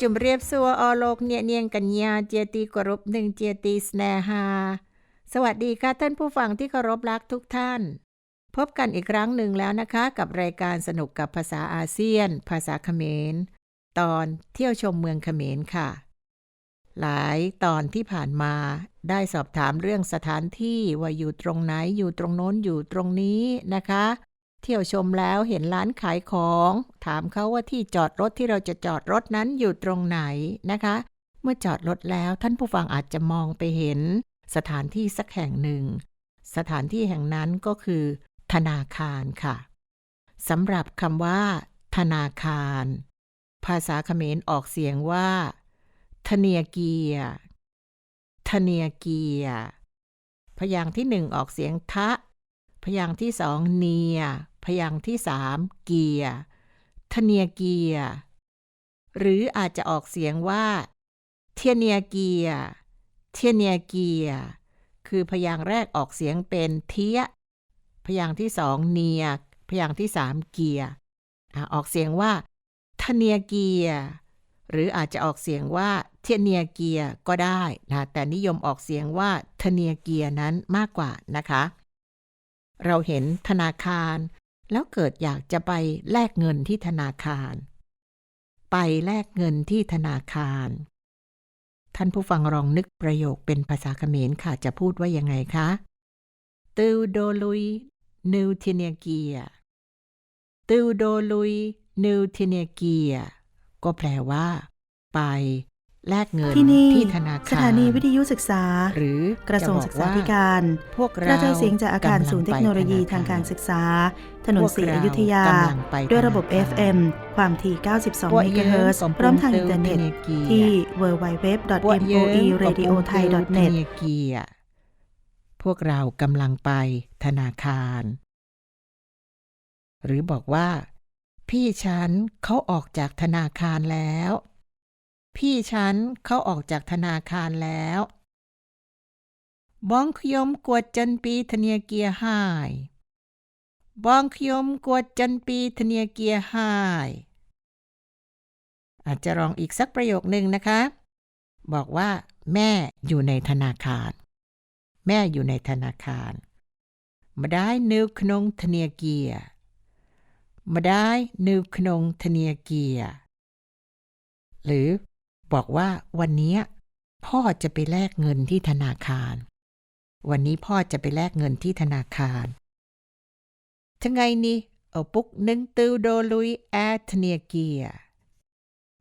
จุมเรียบสัวอโลกเนี่ยเนียงกัญญาเจตีกรุปหนึ่งเจตีสแนฮาสวัสดีค่ะท่านผู้ฟังที่เคารพรักทุกท่าน พบกันอีกครั้งหนึ่งแล้วนะคะ กับรายการสนุกกับภาษาอาเซียน ภาษาเขมร ตอนเที่ยวชมเมืองเขมรค่ะ หลายตอนที่ผ่านมาได้สอบถามเรื่องสถานที่ว่าอยู่ตรงไหนอยู่ตรงโน้นอยู่ตรงนี้นะคะ เที่ยวชมแล้วเห็นร้านขายของ ถามเขาว่าที่จอดรถที่เราจะจอดรถนั้นอยู่ตรงไหนนะคะ เมื่อจอดรถแล้วท่านผู้ฟังอาจจะมองไปเห็น สถานที่สักแห่งหนึ่ง สถานที่แห่งนั้นก็คือ ธนาคารค่ะสำหรับคำว่า ธนาคาร ภาษาเขมรออกเสียงว่าธเนียเกียธเนียเกียพยางค์ที่หนึ่งออกเสียงทะ พยางค์ที่สองเนีย พยางค์ที่สามเกียธเนียเกียร์หรืออาจจะออกเสียงว่า เทียเนียเกียเทียเนียเกียคือพยางค์แรกออกเสียงเป็นเทีย พยางค์ที่สองเนีย พยางค์ที่สามเกียอะออกเสียงว่าทเนียเกียหรืออาจจะออกเสียงว่าเทียเนียเกียก็ได้นะแต่นิยมออกเสียงว่าทเนียเกียนั้นมากกว่านะคะ เราเห็นธนาคาร แล้วเกิดอยากจะไปแลกเงินที่ธนาคาร ไปแลกเงินที่ธนาคาร ท่านผู้ฟังลองนึกประโยคเป็นภาษาเขมรค่ะจะพูดว่ายังไงคะตูโดลุยนิวเทเนีเกียตูโดลุยนิวเทเนีเกียก็แปลว่า ไป แลกเงินที่นี่ที่ธนาคารสถานีวิทยุศึกษา หรือกระทรวงศึกษาธิการ พวกกเราระจายเสียงจากอาคารศูนย์เทคโนโลยีทางการศึกษา ถนนสีอยุธยา ด้วยระบบ FM ความถี่ 92 เมกะเฮิรตซ์พร้อมทางอินเทอร์เน็ตที่ www.moeradiothai.net เกียพวกเรากำลังไปธนาคาร หรือบอกว่า พี่ฉันเขาออกจากธนาคารแล้ว พี่ฉันเขาออกจากธนาคารแล้วบ้องขยมกวดจันปีธเนียเกียหายบ้องขยมกวดจันปีธเนียเกียหายอาจจะลองอีกสักประโยคนึงนะคะ บอกว่า แม่อยู่ในธนาคาร แม่อยู่ในธนาคารมาได้นิวขนงธเนียเกียมาได้นิวขนงธเนียเกียหรือ บอกว่าวันนี้พ่อจะไปแลกเงินที่ธนาคาร วันนี้พ่อจะไปแลกเงินที่ธนาคารทั้งไงนี่เอาปุกหนึ่งตูโดลุยแอธเนียเกีย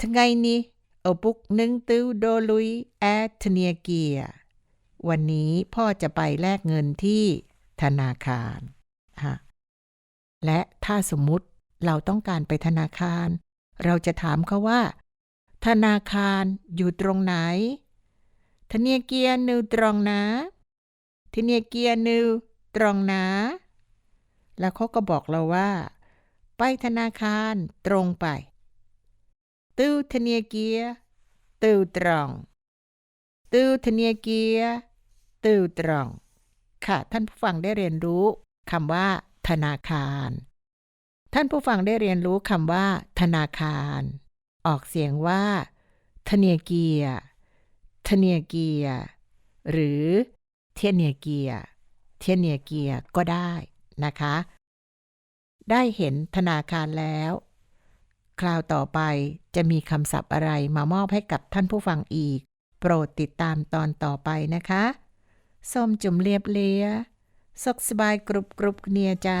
ทั้งไงนี่เอาปุกหนึ่งตูโดลุยแอธเนียเกียวันนี้พ่อจะไปแลกเงินที่ธนาคารฮะและถ้าสมมุติเราต้องการไปธนาคาร เราจะถามเขาว่า ธนาคารอยู่ตรงไหนธเนียเกียนิวตรงนะธเนียเกียนิวตรงนะ แล้วเขาก็บอกเราว่า ไปธนาคารตรงไป ตู้ธเนียเกียตู้ตรง ตู้ธเนียเกียตู้ตรง ค่ะ ท่านผู้ฟังได้เรียนรู้คำว่า ธนาคาร ท่านผู้ฟังได้เรียนรู้คำว่า ธนาคาร ออกเสียงว่าธเนียเกียธเนียเกีย หรือเทียเนียเกีย เทียเนียเกียก็ได้นะคะ ได้เห็นธนาคารแล้ว คราวต่อไปจะมีคำศัพท์อะไรมามอบให้กับท่านผู้ฟังอีก โปรดติดตามตอนต่อไปนะคะส้มจุ่มเรียบเลียสกสบายกรุบกรุบเนียจ้า